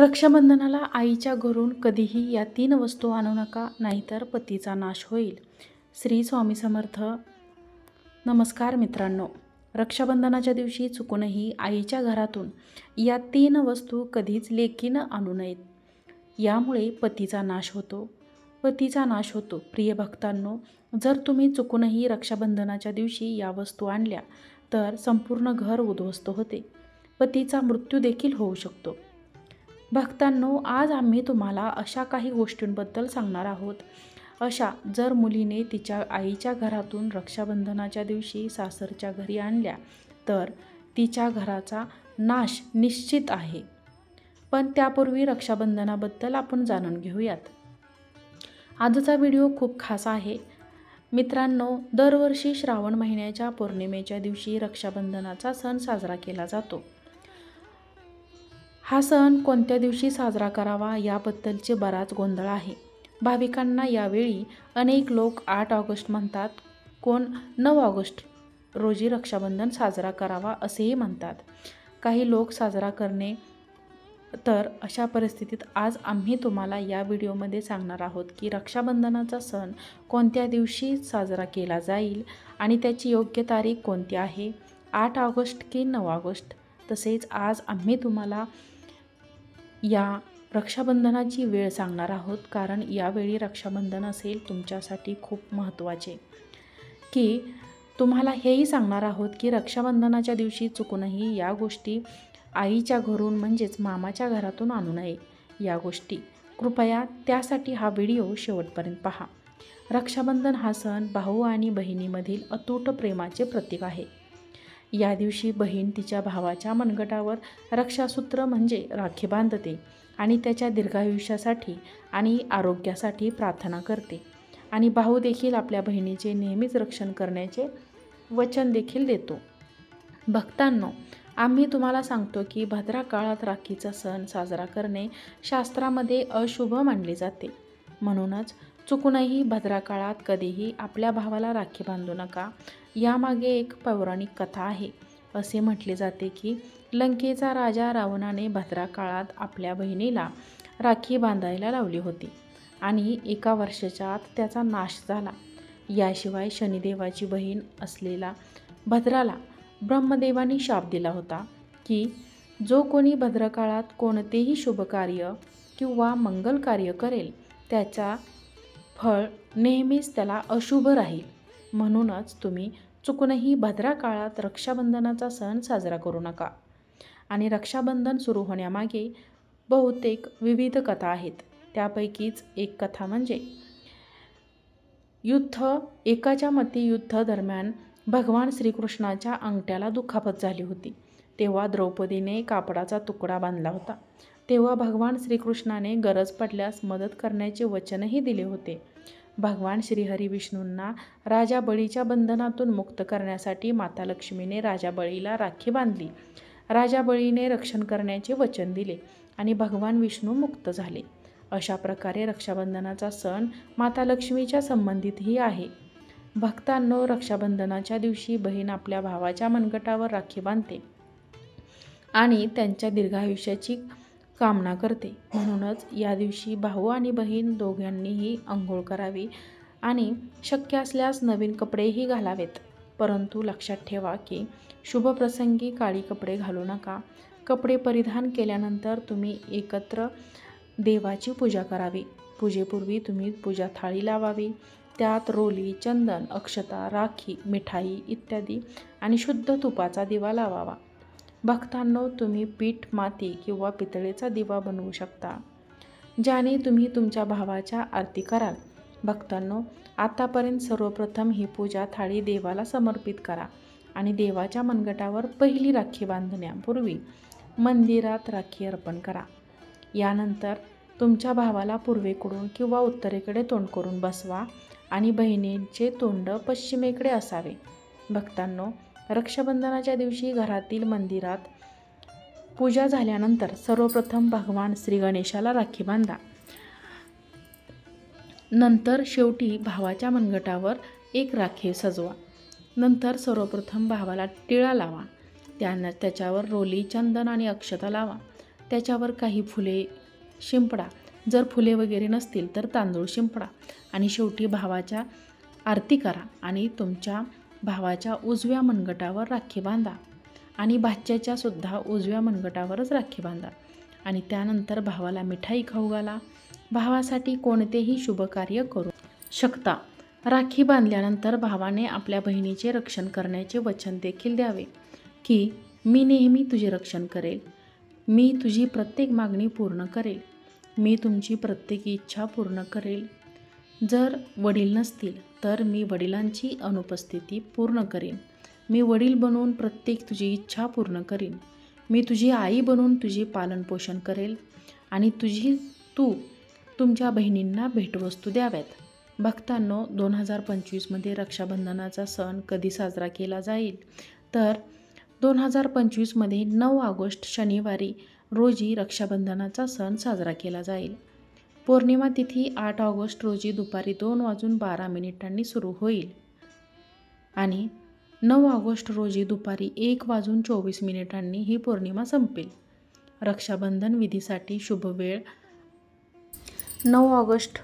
रक्षाबंधनाला आईच्या घरून कधीही या तीन वस्तू आणू नका नाहीतर पतीचा नाश होईल. श्री स्वामी समर्थ. नमस्कार मित्रांनो. रक्षाबंधनाच्या दिवशी चुकूनही आईच्या घरातून या तीन वस्तू कधीच लेकीनं आणू नयेत. यामुळे पतीचा नाश होतो. पतीचा नाश होतो. प्रिय भक्तांनो जर तुम्ही चुकूनही रक्षाबंधनाच्या दिवशी या वस्तू आणल्या तर संपूर्ण घर उद्ध्वस्त होते. पतीचा मृत्यू देखील होऊ शकतो. भक्तांनो आज आम्ही तुम्हाला अशा काही गोष्टींबद्दल सांगणार आहोत. अशा जर मुलीने तिच्या आईच्या घरातून रक्षाबंधनाच्या दिवशी सासरच्या घरी आणल्या तर तिच्या घराचा नाश निश्चित आहे. पण त्यापूर्वी रक्षाबंधनाबद्दल आपण जाणून घेऊयात. आजचा व्हिडिओ खूप खास आहे. मित्रांनो दरवर्षी श्रावण महिन्याच्या पौर्णिमेच्या दिवशी रक्षाबंधनाचा सण साजरा केला जातो. हा सण कोणत्या दिवशी साजरा करावा याबद्दलचे बराच गोंधळ आहे. भाविकांना यावेळी अनेक लोक आठ ऑगस्ट म्हणतात कोण नऊ ऑगस्ट रोजी रक्षाबंधन साजरा करावा असेही म्हणतात. काही लोक साजरा करणे तर अशा परिस्थितीत आज आम्ही तुम्हाला या व्हिडिओमध्ये सांगणार आहोत की रक्षाबंधनाचा सण कोणत्या दिवशी साजरा केला जाईल आणि त्याची योग्य तारीख कोणती आहे आठ ऑगस्ट की नऊ ऑगस्ट. तसेच आज आम्ही तुम्हाला या रक्षाबंधनाची वेळ सांगणार आहोत कारण यावेळी रक्षाबंधन असेल तुमच्यासाठी खूप महत्त्वाचे. की तुम्हाला हेही सांगणार आहोत की रक्षाबंधनाच्या दिवशी चुकूनही या गोष्टी आईच्या घरून म्हणजेच मामाच्या घरातून आणू नये या गोष्टी. कृपया त्यासाठी हा व्हिडिओ शेवटपर्यंत पहा. रक्षाबंधन हा सण भाऊ आणि बहिणीमधील अतूट प्रेमाचे प्रतीक आहे. या दिवशी बहीण तिच्या भावाच्या मनगटावर रक्षासूत्र म्हणजे राखी बांधते आणि त्याच्या दीर्घायुष्यासाठी आणि आरोग्यासाठी प्रार्थना करते. आणि भाऊ देखील आपल्या बहिणीचे नेहमीच रक्षण करण्याचे वचन देखील देतो. भक्तांनो आम्ही तुम्हाला सांगतो की भद्रा काळात राखीचा सण साजरा करणे शास्त्रामध्ये अशुभ मानले जाते. म्हणूनच चुकूनही भद्रा काळात कधीही आपल्या भावाला राखी बांधू नका. यामागे एक पौराणिक कथा आहे. असे म्हटले जाते की लंकेचा राजा रावणाने भद्रा काळात आपल्या बहिणीला राखी बांधायला लावली होती आणि एका वर्षाच्या आत त्याचा नाश झाला. याशिवाय शनिदेवाची बहीण असलेला भद्राला ब्रह्मदेवाने शाप दिला होता की जो कोणी भद्रकाळात कोणतेही शुभकार्य किंवा मंगल कार्य करेल त्याचा फळ नेहमीच त्याला अशुभ राहील. म्हणूनच तुम्ही चुकूनही भद्रा काळात रक्षाबंधनाचा सण साजरा करू नका. आणि रक्षाबंधन सुरू होण्यामागे बहुतेक विविध कथा आहेत. त्यापैकीच एक कथा म्हणजे युद्ध एकाच्या मते युद्ध दरम्यान भगवान श्रीकृष्णाच्या अंगठ्याला दुखापत झाली होती. तेव्हा द्रौपदीने कापडाचा तुकडा बांधला होता. तेव्हा भगवान श्रीकृष्णाने गरज पडल्यास मदत करण्याचे वचनही दिले होते. भगवान श्रीहरी विष्णूंना राजा बळीच्या बंधनातून मुक्त करण्यासाठी माता लक्ष्मीने राजा बळीला राखी बांधली. राजा बळीने रक्षण करण्याचे वचन दिले आणि भगवान विष्णू मुक्त झाले. अशा प्रकारे रक्षाबंधनाचा सण माता लक्ष्मीच्या संबंधितही आहे. भक्तांनो रक्षाबंधनाच्या दिवशी बहीण आपल्या भावाच्या मनगटावर राखी बांधते आणि त्यांच्या दीर्घायुष्याची कामना करते. म्हणूनच या दिवशी भाऊ आणि बहीण दोघांनीही आंघोळ करावी आणि शक्य असल्यास नवीन कपडेही घालावेत. परंतु लक्षात ठेवा की शुभप्रसंगी काळी कपडे घालू नका. कपडे परिधान केल्यानंतर तुम्ही एकत्र देवाची पूजा करावी. पूजेपूर्वी तुम्ही पूजा थाळी लावावी. त्यात रोली चंदन अक्षता राखी मिठाई इत्यादी आणि शुद्ध तुपाचा दिवा लावावा. भक्तांनो तुम्ही पीठ माती किंवा पितळेचा दिवा बनवू शकता ज्याने तुम्ही तुमच्या भावाच्या आरती कराल. भक्तांनो आतापर्यंत सर्वप्रथम ही पूजा थाळी देवाला समर्पित करा आणि देवाच्या मनगटावर पहिली राखी बांधण्यापूर्वी मंदिरात राखी अर्पण करा. यानंतर तुमच्या भावाला पूर्वेकडून किंवा उत्तरेकडे तोंड करून बसवा आणि बहिणींचे तोंड पश्चिमेकडे असावे. भक्तांनो रक्षाबंधनाच्या दिवशी घरातील मंदिरात पूजा झाल्यानंतर सर्वप्रथम भगवान श्री गणेशाला राखी बांधा. नंतर शेवटी भावाच्या मनगटावर एक राखी सजवा. नंतर सर्वप्रथम भावाला टिळा लावा. त्यानं त्याच्यावर रोली चंदन आणि अक्षता लावा. त्याच्यावर काही फुले शिंपडा. जर फुले वगैरे नसतील तर तांदूळ शिंपडा. आणि शेवटी भावाच्या आरती करा आणि तुमच्या भावाच्या उजव्या मनगटावर राखी बांधा आणि भाच्याच्या सुद्धा उजव्या मनगटावरच राखी बांधा. आणि त्यानंतर भावाला मिठाई खाऊ घाला. भावासाठी कोणतेही शुभकार्य करू शकता. राखी बांधल्यानंतर भावाने आपल्या बहिणीचे रक्षण करण्याचे वचन देखील द्यावे. की मी नेहमी तुझे रक्षण करेल. मी तुझी प्रत्येक मागणी पूर्ण करेल. मी तुमची प्रत्येक इच्छा पूर्ण करेल. जर वडील नसतील तर मी वडिलांची अनुपस्थिती पूर्ण करीन. मी वडील बनवून प्रत्येक तुझी इच्छा पूर्ण करीन. मी तुझी आई बनवून तुझी पालनपोषण करेल आणि तुझी तू तुमच्या बहिणींना भेटवस्तू द्याव्यात. भक्तांनो दोन हजार पंचवीसमध्ये रक्षाबंधनाचा सण कधी साजरा केला जाईल? तर दोन हजार पंचवीसमध्ये नऊ ऑगस्ट शनिवारी रोजी रक्षाबंधनाचा सण साजरा केला जाईल. पौर्णिमा तिथी आठ ऑगस्ट रोजी दुपारी दोन वाजून बारा मिनिटांनी सुरू होईल. आणि नऊ ऑगस्ट रोजी दुपारी एक वाजून चोवीस मिनिटांनी ही पौर्णिमा संपेल. रक्षाबंधन विधीसाठी शुभ वेळ. नऊ ऑगस्ट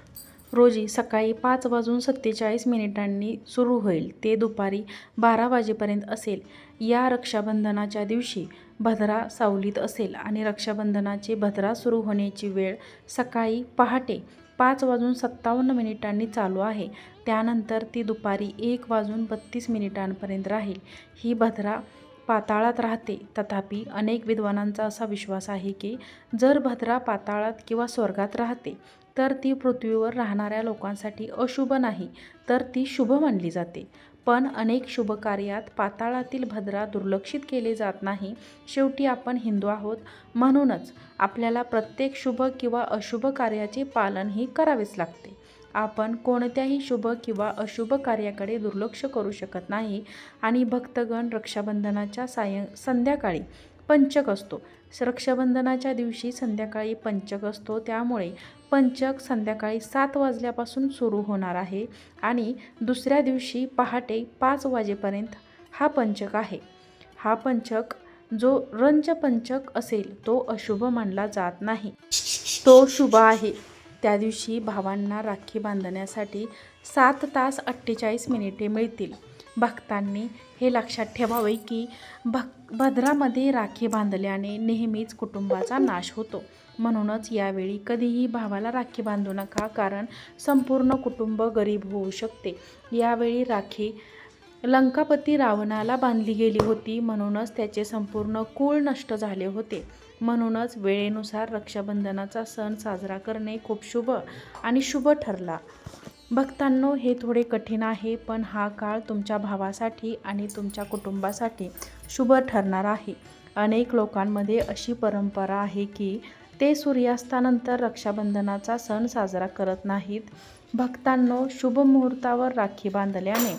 रोजी सकाळी पाच वाजून सत्तेचाळीस मिनिटांनी सुरू होईल. ते दुपारी बारा वाजेपर्यंत असेल. या रक्षाबंधनाच्या दिवशी भद्रा सावलीत असेल आणि रक्षाबंधनाचे भद्रा सुरू होण्याची वेळ सकाळी पहाटे पाच वाजून सत्तावन्न मिनिटांनी चालू आहे. त्यानंतर ती दुपारी एक वाजून बत्तीस मिनिटांपर्यंत राहील. ही भद्रा पाताळात राहते. तथापि अनेक विद्वानांचा असा विश्वास आहे की जर भद्रा पाताळात किंवा स्वर्गात राहते तर ती पृथ्वीवर राहणाऱ्या लोकांसाठी अशुभ नाही तर ती शुभ मानली जाते. पण अनेक शुभ कार्यात पाताळातील भद्रा दुर्लक्षित केले जात नाही. शेवटी आपण हिंदू आहोत. म्हणूनच आपल्याला प्रत्येक शुभ किंवा अशुभ कार्याचे पालनही करावेच लागते. आपण कोणत्याही शुभ किंवा अशुभ कार्याकडे दुर्लक्ष करू शकत नाही आणि भक्तगण रक्षाबंधनाच्या सायं संध्याकाळी पंचक असतो. रक्षाबंधनाच्या दिवशी संध्याकाळी पंचक असतो. त्यामुळे पंचक संध्याकाळी सात वाजल्यापासून सुरू होणार आहे आणि दुसऱ्या दिवशी पहाटे पाच वाजेपर्यंत हा पंचक आहे. हा पंचक जो रंजपंचक असेल तो अशुभ मानला जात नाही. तो शुभ आहे. त्या दिवशी भावांना राखी बांधण्यासाठी सात तास अठ्ठेचाळीस मिनिटे मिळतील. भक्तांनी हे लक्षात ठेवावे की भक भद्रामध्ये राखी बांधल्याने नेहमीच कुटुंबाचा नाश होतो. म्हणूनच यावेळी कधीही भावाला राखी बांधू नका कारण संपूर्ण कुटुंब गरीब होऊ शकते. यावेळी राखी लंकापती रावणाला बांधली गेली होती म्हणूनच त्याचे संपूर्ण कुळ नष्ट झाले होते. म्हणूनच वेळेनुसार रक्षाबंधनाचा सण साजरा करणे खूप शुभ आणि शुभ ठरला. भक्तांनो हे थोडे कठीण आहे पण हा काळ तुमच्या भावासाठी आणि तुमच्या कुटुंबासाठी शुभ ठरणार आहे. अनेक लोकांमध्ये अशी परंपरा आहे की ते सूर्यास्तानंतर रक्षाबंधनाचा सण साजरा करत नाहीत. भक्तांनो शुभ मुहूर्तावर राखी बांधल्याने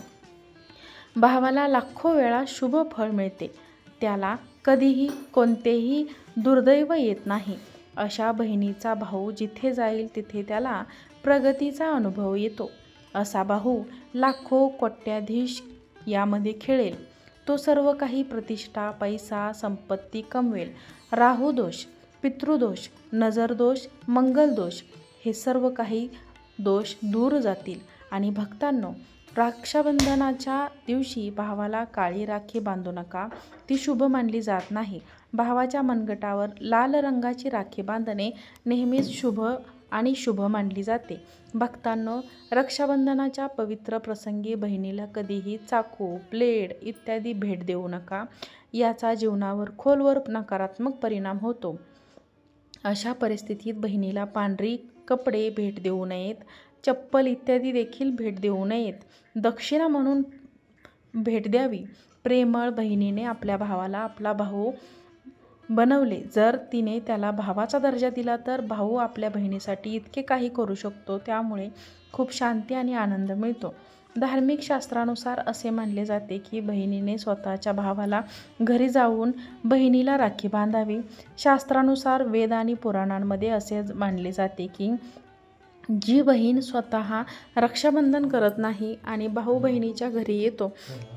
भावाला लाखो वेळा शुभ फळ मिळते. त्याला कधीही कोणतेही दुर्दैव येत नाही. अशा बहिणीचा भाऊ जिथे जाईल तिथे त्याला प्रगतीचा अनुभव येतो. असा भाऊ लाखो कोट्याधीश यामध्ये खेळेल. तो सर्व काही प्रतिष्ठा पैसा संपत्ती कमवेल. राहू दोष. पितृदोष नजरदोष मंगलदोष हे सर्व काही दोष दूर जातील. आणि भक्तांनो रक्षाबंधनाच्या दिवशी भावाला काळी राखी बांधू नका. ती शुभ मानली जात नाही. भावाच्या मनगटावर लाल रंगाची राखी बांधणे नेहमीच शुभ आणि शुभ मानली जाते. भक्तांनो रक्षाबंधनाच्या पवित्र प्रसंगी बहिणीला कधीही चाकू ब्लेड इत्यादी भेट देऊ नका. याचा जीवनावर खोलवर नकारात्मक परिणाम होतो. अशा परिस्थितीत बहिणीला पांढरी कपडे भेट देऊ नयेत. चप्पल इत्यादी देखील भेट देऊ नयेत. दक्षिणा म्हणून भेट द्यावी. प्रेमळ बहिणीने आपल्या भावाला आपला भाऊ बनवले. जर तिने त्याला भावाचा दर्जा दिला तर भाऊ आपल्या बहिणीसाठी इतके काही करू शकतो त्यामुळे खूप शांती आणि आनंद मिळतो. धार्मिक शास्त्रानुसार असे मानले जाते की बहिणीने स्वतःच्या भावाला घरी जाऊन बहिणीला राखी बांधावी. शास्त्रानुसार वेद आणि पुराणांमध्ये असे मानले जाते की जी बहीण स्वतः रक्षाबंधन करत नाही आणि भाऊ बहिणीच्या घरी येतो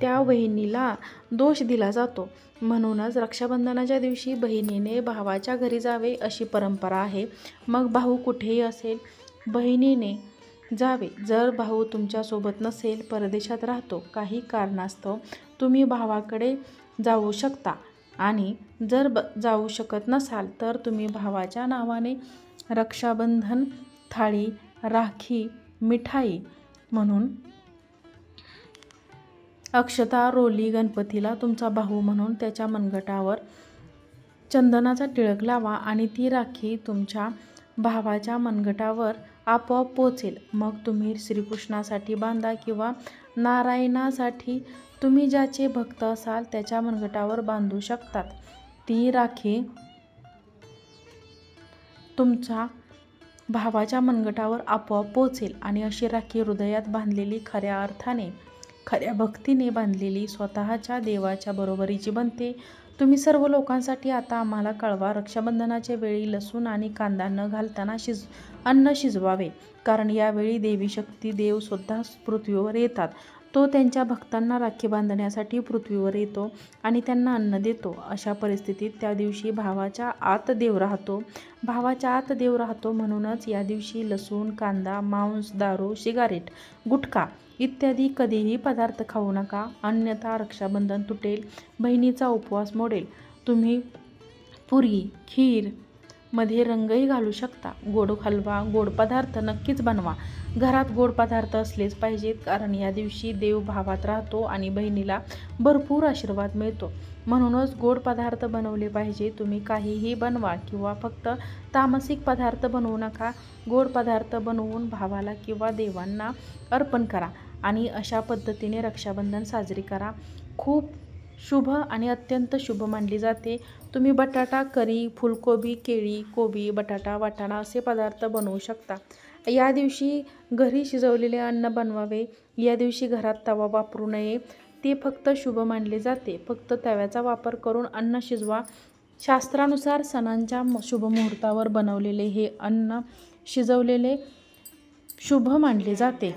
त्या बहिणीला दोष दिला जातो. म्हणूनच रक्षाबंधनाच्या दिवशी बहिणीने भावाच्या घरी जावे अशी परंपरा आहे. मग भाऊ कुठेही असेल बहिणीने जावे. जर भाऊ तुमच्यासोबत नसेल परदेशात राहतो काही कारणास्तव तुम्ही भावाकडे जाऊ शकता. आणि जर ब जाऊ शकत नसाल तर तुम्ही भावाच्या नावाने रक्षाबंधन थाळी राखी मिठाई म्हणून अक्षता रोली गणपतीला तुमचा भाऊ म्हणून त्याच्या मनगटावर चंदनाचा टिळक लावा आणि ती राखी तुमच्या भावाच्या मनगटावर आपोआप पोचेल मग तुम्ही श्रीकृष्णासाठी बांधा किंवा नारायणासाठी तुम्ही ज्याचे भक्त असाल त्याच्या मनगटावर बांधू शकतात. ती राखी तुमच्या भावाच्या मनगटावर आपोआप पोचेल आणि अशी राखी हृदयात बांधलेली खऱ्या अर्थाने खऱ्या भक्तीने बांधलेली स्वतःच्या देवाच्या बरोबरीची बनते. तुम्ही सर्व लोकांसाठी आता आम्हाला कळवा. रक्षाबंधनाच्या वेळी लसूण आणि कांदा न घालताना शिज अन्न शिजवावे. कारण यावेळी देवी शक्ती देव सुद्धा पृथ्वीवर येतात. तो त्यांच्या भक्तांना राखी बांधण्यासाठी पृथ्वीवर येतो आणि त्यांना अन्न देतो. अशा परिस्थितीत त्या दिवशी भावाच्या आत देव राहतो. भावाच्या आत देव राहतो म्हणूनच या दिवशी लसूण कांदा मांस दारू सिगारेट गुटखा इत्यादी कधीही पदार्थ खाऊ नका. अन्यथा रक्षाबंधन तुटेल बहिणीचा उपवास मोडेल. तुम्ही पुरी खीरमध्ये रंगही घालू शकता. गोड हलवा गोड पदार्थ नक्कीच बनवा. घरात गोड पदार्थ असलेच पाहिजेत कारण या दिवशी देव भावात राहतो आणि बहिणीला भरपूर आशीर्वाद मिळतो. म्हणूनच गोड पदार्थ बनवले पाहिजे. तुम्ही काहीही बनवा किंवा फक्त तामसिक पदार्थ बनवू नका. गोड पदार्थ बनवून भावाला किंवा देवांना अर्पण करा आणि अशा पद्धतीने रक्षाबंधन साजरी करा. खूप शुभ आणि अत्यंत शुभ मानली जाते. तुम्ही बटाटा करी फुलकोबी केळी कोबी बटाटा वाटाणा असे पदार्थ बनवू शकता. या दिवशी घरी शिजवलेले अन्न बनवावे. या दिवशी घरात तवा वापरू नये. ते फक्त शुभ मानले जाते. फक्त तव्याचा वापर करून अन्न शिजवा. शास्त्रानुसार सणांच्या शुभ मुहूर्तावर बनवलेले हे अन्न शिजवलेले शुभ मानले जाते.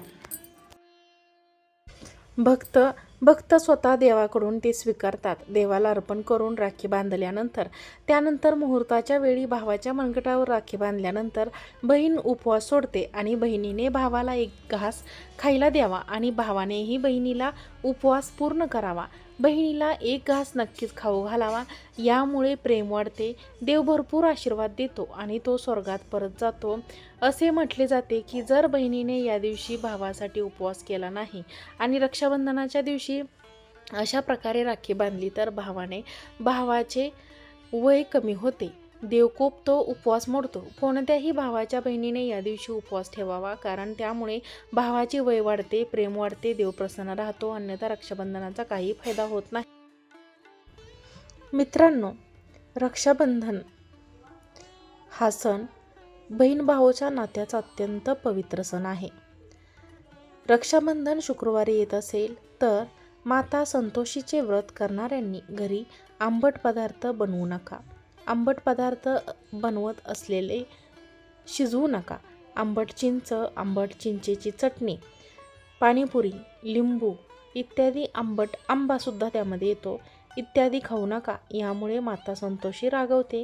भक्त भक्त स्वतः देवाकडून ते स्वीकारतात. देवाला अर्पण करून राखी बांधल्यानंतर त्यानंतर मुहूर्ताच्या वेळी भावाच्या मनगटावर राखी बांधल्यानंतर बहीण उपवास सोडते आणि बहिणीने भावाला एक घास खायला द्यावा आणि भावानेही बहिणीला उपवास पूर्ण करावा. बहिणीला एक घास नक्कीच खाऊ घालावा. यामुळे प्रेम वाढते. देव भरपूर आशीर्वाद देतो आणि तो स्वर्गात परत जातो. असे म्हटले जाते की जर बहिणीने या दिवशी भावासाठी उपवास केला नाही आणि रक्षाबंधनाच्या दिवशी अशा प्रकारे राखी बांधली तर भावाने भावाचे वय कमी होते. देव तो उपवास मोडतो. कोणत्याही भावाच्या बहिणीने या दिवशी उपवास ठेवावा कारण त्यामुळे भावाची वय वाढते प्रेम वाढते देव प्रसन्न राहतो अन्यथा रक्षाबंधनाचा काही फायदा होत नाही. मित्रांनो रक्षाबंधन हा सण बहीण भाऊच्या नात्याचा अत्यंत पवित्र सण आहे. रक्षाबंधन शुक्रवारी येत असेल तर माता संतोषीचे व्रत करणाऱ्यांनी घरी आंबट पदार्थ बनवू नका. आंबट पदार्थ बनवत असलेले शिजवू नका. आंबट चिंच आंबट चिंचेची चटणी पाणीपुरी लिंबू इत्यादी आंबट आंबासुद्धा त्यामध्ये येतो. इत्यादी खाऊ नका. यामुळे माता संतोषी रागवते.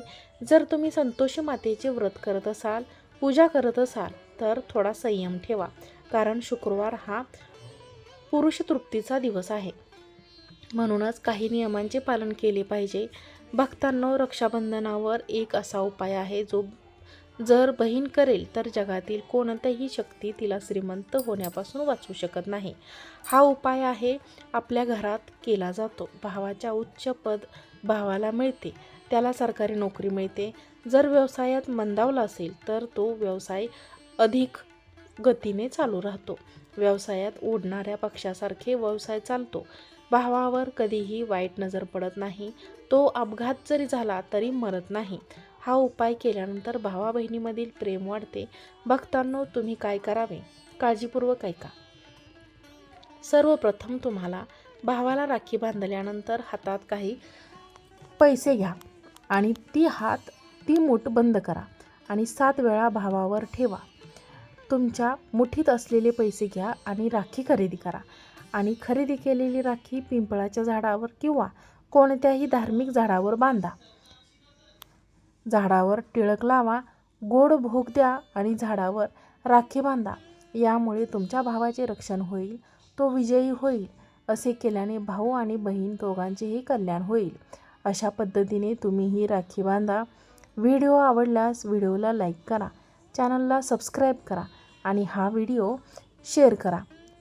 जर तुम्ही संतोषी मातेचे व्रत करत असाल पूजा करत असाल तर थोडा संयम ठेवा. कारण शुक्रवार हा पुरुष तृप्तीचा दिवस आहे. म्हणूनच काही नियमांचे पालन केले पाहिजे. भक्तांनो रक्षाबंधनावर एक असा उपाय आहे जो जर बहीण करेल तर जगातील कोणतीही शक्ती तिला श्रीमंत होण्यापासून वाचू शकत नाही. हा उपाय आहे आपल्या घरात केला जातो. भावाच्या उच्च पद भावाला मिळते त्याला सरकारी नोकरी मिळते. जर व्यवसायात मंदावला असेल तर तो व्यवसाय अधिक गतीने चालू राहतो. व्यवसायात ओढणाऱ्या पक्षासारखे व्यवसाय चालतो. भावावर कधीही वाईट नजर पडत नाही. तो अपघात जरी झाला तरी मरत नाही. हा उपाय केल्यानंतर भावा बहिणीमधील प्रेम वाढते. भक्तांनो तुम्ही काय करावे? काळजीपूर्वक ऐका. सर्वप्रथम तुम्हाला भावाला राखी बांधल्यानंतर हातात काही पैसे घ्या आणि ती हात ती मूठ बंद करा आणि सात वेळा भावावर ठेवा. तुमच्या मुठीत असलेले पैसे घ्या आणि राखी खरेदी करा. आणि खरेदी केलेली राखी पिंपळाच्या झाडावर किंवा कोणत्याही धार्मिक झाडावर बांधा. झाडावर टिळक लावा गोड भोग द्या आणि झाडावर राखी बांधा. यामुळे तुमच्या भावाचे रक्षण होईल तो विजयी होईल असे केल्याने भाऊ आणि बहीण दोघांचेही कल्याण होईल. अशा पद्धतीने तुम्ही ही राखी बांधा. व्हिडिओ आवडल्यास व्हिडिओला लाईक करा चॅनलला सबस्क्राईब करा आणि हा व्हिडिओ शेअर करा.